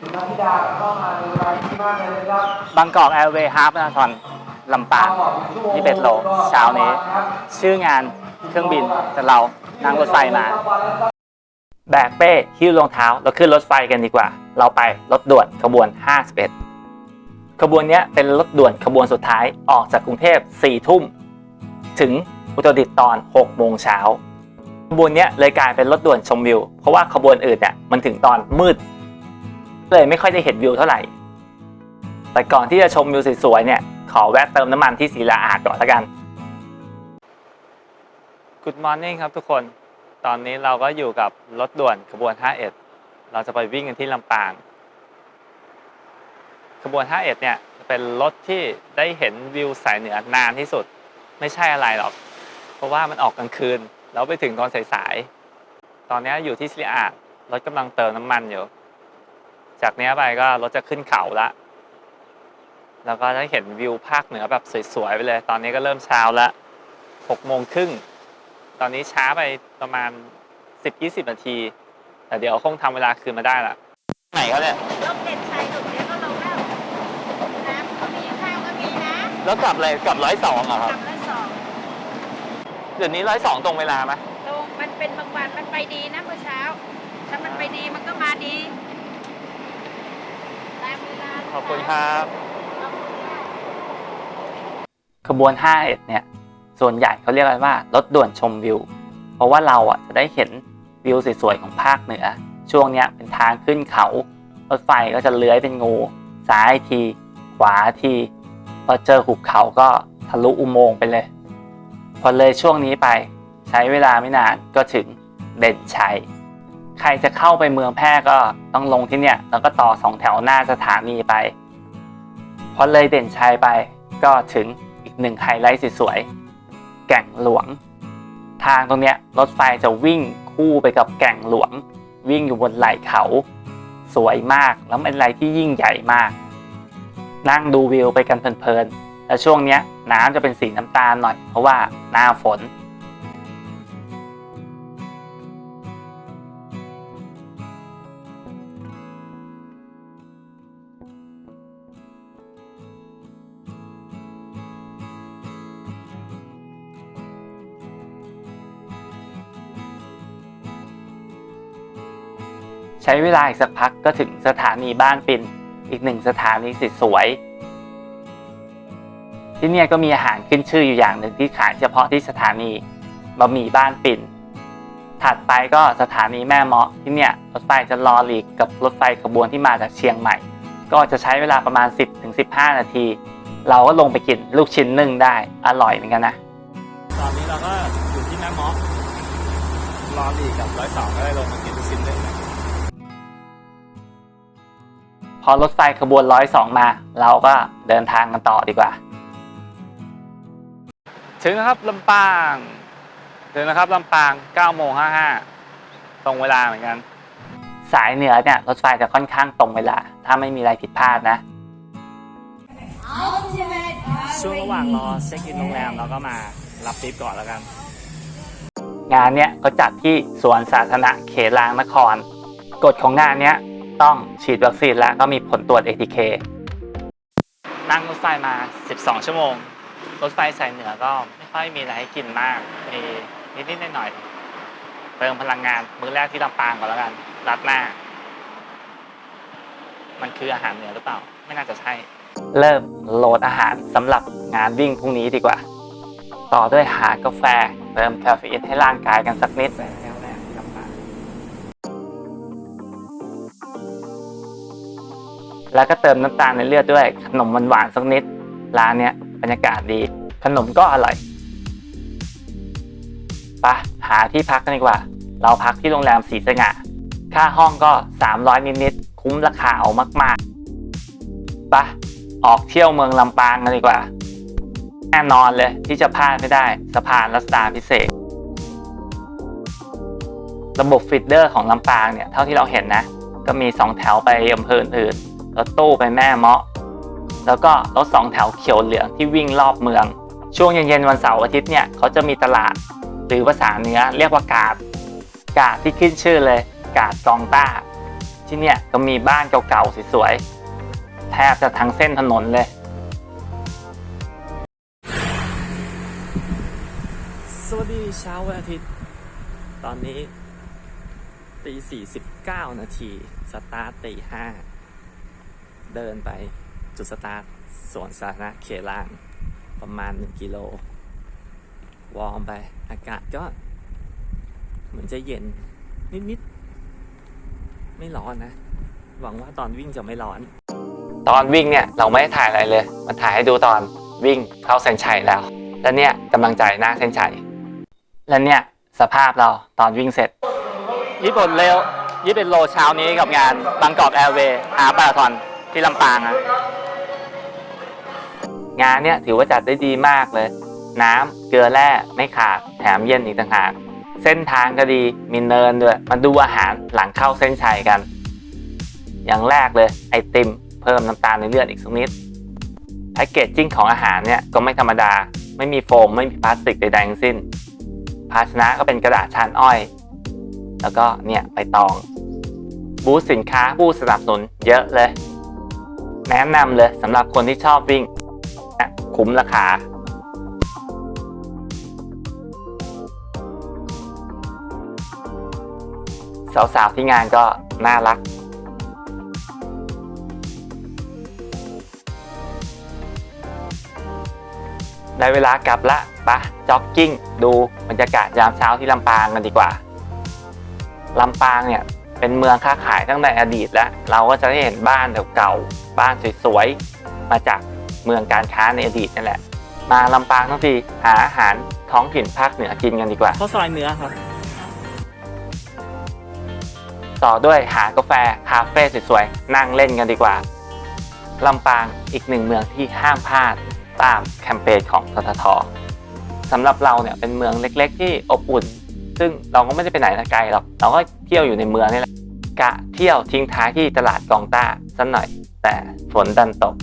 คุณนัทธิดาเข้ามาในเวลาที่มากเลยนะครับบางกอกแอร์เวย์ฮาร์ฟมาราธอนลำปาง21โลเช้านี้ ชื่องานเครื่องบินแต่เรานั่งรถไฟมา แบกเป้หิ้วรองเท้าแล้วขึ้นรถไฟกันดีกว่า เราไปรถด่วนขบวน 51 ขบวนนี้เป็นรถด่วนขบวนสุดท้ายออกจากกรุงเทพ4ทุ่ม ถึงอุตรดิตถ์ตอน6โมงเช้าขบวนนี้เลยกลายเป็นรถด่วนชมวิว เพราะว่าขบวนอื่นเนี่ยมันถึงตอนมืด เลยไม่ค่อยได้เห็นวิวเท่าไหร่ แต่ก่อนที่จะชมวิวสวยๆเนี่ย ขอแวะเติมน้ำมันที่ศรีลาอาดก่อนละกัน Good morning ครับทุกคน ตอนนี้เราก็อยู่กับรถด่วนขบวน 51 เราจะไปวิ่งกันที่ลำปาง ขบวน 51 เนี่ยเป็นรถที่ได้เห็นวิวสายเหนือนานที่สุด ไม่ใช่อะไรหรอก เพราะว่ามันออกกลางคืน แล้วไปถึงตอนสายๆ ตอนนี้อยู่ที่ศรีลาอาดรถกำลังเติมน้ำมันอยู่ จากเนี้ยไปก็รถจะขึ้นเขาละ แล้วก็ได้เห็นวิวภาคเหนือแบบสวยๆไปเลย ตอนนี้ก็เริ่มเช้าละหกโมงครึ่ง ตอนนี้ช้าไปประมาณ10-20นาที แต่เดี๋ยวคงทำเวลาคืนมาได้ละ ไหนเขาเนี่ยรถเด็ดชัยถูกเดี๋ยวก็ลงแล้วน้ำก็มีข้าวก็มีนะแล้วกลับเลยกลับร้อยสองเหรอครับทำละสองเดี๋ยวนี้ร้อยสองตรงเวลาไหมตรงมันเป็นบางวันมันไปดีนะเมื่อเช้า ถ้ามันไปดีมันก็มาดีตามเวลา ขอบคุณครับขอบคุณค่ะขบวน 51 เนี่ย ส่วนใหญ่เขาเรียกกันว่ารถด่วนชมวิว เพราะว่าเราอะจะได้เห็นวิวสวยๆของภาคเหนือ ช่วงเนี้ยเป็นทางขึ้นเขา รถไฟก็จะเลื้อยเป็นงู ซ้ายที ขวาที พอเจอหุบเขาก็ทะลุอุโมงค์ไปเลย พอเลยช่วงนี้ไป ใช้เวลาไม่นานก็ถึงเด่นชัย ใครจะเข้าไปเมืองแพร่ก็ต้องลงที่เนี่ย แล้วก็ต่อสองแถวหน้าสถานีไป พอเลยเด่นชัยไปก็ถึงอีกหนึ่งไฮไลท์สวยๆ แก่งหลวง ทางตรงเนี้ยรถไฟจะวิ่งคู่ไปกับแก่งหลวง วิ่งอยู่บนไหล่เขา สวยมากแล้วเป็นอะไรที่ยิ่งใหญ่มาก นั่งดูวิวไปกันเพลินๆ แล้วช่วงเนี้ยน้ำจะเป็นสีน้ำตาลหน่อยเพราะว่าหน้าฝน ใช้เวลาอีกสักพักก็ถึงสถานีบ้านปินอีกหนึ่งสถานีสสวย ที่เนี่ยก็มีอาหารขึ้นชื่ออยู่อย่างหนึ่งที่ขายเฉพาะที่สถานีบะหมี่บ้านปิ่น ถัดไปก็สถานีแม่เมาะที่เนี่ยรถไฟจะรอหลีกกับรถไฟขบวนที่มาจากเชียงใหม่ ก็จะใช้เวลาประมาณ 10-15 นาที เราก็ลงไปกินลูกชิ้นนึ่งได้อร่อยเหมือนกันนะ ตอนนี้เราก็อยู่ที่แม่เมาะรอหลีกกับร้อยสองก็ได้ลงมากินลูกชิ้นนึ่งพ อรถไฟขบวนร้อยสองมา เราก็เดินทางกันต่อดีกว่า ถึงแล้วครับลำปาง ถึงแล้วครับลำปาง9โมง55 ตรงเวลาเหมือนกัน สายเหนือเนี่ยรถไฟจะค่อนข้างตรงเวลา ถ้าไม่มีอะไรผิดพลาดนะ ช่วงระหว่างรอเช็คอินโรงแรมเราก็มารับทิปก่อนแล้วกัน งานเนี้ยเขาจัดที่สวนสาธารณะเขลางนคร กฎของงานเนี้ย ต้องฉีดวัคซีนแล้วก็มีผลตรวจ ATK นั่งรถไฟมา 12 ชั่วโมง รถไฟสายเหนือก็ไม่ค่อยมีอะไรให้กินมาก มีนิดๆหน่อยๆเติมพลังงานมื้อแรกที่ลำปางก่อนแล้วกัน รัดหน้า มันคืออาหารเหนือหรือเปล่า ไม่น่าจะใช่ เริ่มโหลดอาหารสำหรับงานวิ่งพรุ่งนี้ดีกว่า ต่อด้วยหากาแฟเติมคาเฟอีนให้ร่างกายกันสักนิด แล้วก็เติมน้ำตาลในเลือดด้วยขนมหวานๆสักนิด ร้านเนี้ยบรรยากาศดี ขนมก็อร่อยปะหาที่พักกันดีกว่า เราพักที่โรงแรมสีสง่าค่าห้องก็ 300 นิดๆคุ้มราคาเอามากๆปะออกเที่ยวเมืองลำปางกันดีกว่าแน่นอนเลยที่จะพลาดไม่ได้สะพานรัชดาพิเศษ ระบบฟีดเดอร์ของลำปางเนี่ยเท่าที่เราเห็นนะ ก็มี 2 แถวไปอำเภออื่น รถตู้ไปแม่เมาะ แล้วก็รถสองแถวเขียวเหลืองที่วิ่งรอบเมือง ช่วงเย็นๆวันเสาร์อาทิตย์เนี่ยเขาจะมีตลาดหรือภาษาเนื้อเรียกว่ากาดกาดที่ขึ้นชื่อเลย กาดกองต้า ที่เนี่ยก็มีบ้านเก่าๆสวยๆแทบจะทั้งเส้นถนนเลย สวัสดีเช้าวันอาทิตย์ ตอนนี้ตีสี่สิบเก้านาที สตาร์ตตีห้า เดินไปจุดสตาร์ทสวนสาธารณะเขลาง ประมาณหนึ่งกิโล วอร์มไป อากาศก็ เหมือนจะเย็น นิด ๆ ไม่ร้อนนะ หวังว่าตอนวิ่งจะไม่ร้อน ตอนวิ่งเนี่ย เราไม่ได้ถ่ายอะไรเลย มาถ่ายให้ดูตอนวิ่งเข้าเส้นชัยแล้ว แล้วเนี่ยกำลังใจหน้าเส้นชัย แล้วเนี่ยสภาพเราตอนวิ่งเสร็จ ญี่ปุ่นเร็วยี่เป็นโลเช้านี้กับงานบางกอกแอร์เวย์อาร์ปาราทอน ที่ลำปางอะงานเนี่ยถือว่าจัดได้ดีมากเลย น้ำเกลือแร่ไม่ขาดแถมเย็นอีกต่างหากเส้นทางก็ดีมีเนินด้วยมาดูอาหารหลังเข้าเส้นชัยกัน อย่างแรกเลยไอติม เพิ่มน้ำตาลในเลือดอีกสักนิดแพ็กเกจจิ้งของอาหารเนี่ยก็ไม่ธรรมดา ไม่มีโฟมไม่มีพลาสติกใดๆทั้งสิ้น ภาชนะก็เป็นกระดาษชานอ้อย แล้วก็เนี่ยใบตอง บูธสินค้าผู้สนับสนุนเยอะเลย แนะนำเลยสำหรับคนที่ชอบวิ่งนะคุ้มราคาสาวๆที่งานก็น่ารัก ได้เวลากลับละปะจ็อกกิ้ง ดูบรรยากาศยามเช้าที่ลำปางกันดีกว่าลำปางเนี่ย เป็นเมืองค้าขายตั้งแต่อดีตแล้ว เราก็จะได้เห็นบ้านเก่าๆบ้านสวยๆมาจากเมืองการค้าในอดีตนั่นแหละ มาลำปางทั้งทีหาอาหารท้องถิ่นภาคเหนือกินกันดีกว่า ข้าวซอยเนื้อครับ ต่อด้วยหากาแฟคาเฟ่สวยๆนั่งเล่นกันดีกว่าลำปางอีกหนึ่งเมืองที่ห้ามพลาดตามแคมเปญของทททสำหรับเราเนี่ยเป็นเมืองเล็กๆ ที่อบอุ่น ซึ่งเราก็ไม่ได้ไปไหนไกลหรอกเราก็เที่ยวอยู่ในเมืองนี่แหละกะเที่ยวทิ้งท้ายที่ตลาดกองต้าสักหน่อย แต่ฝนดันตก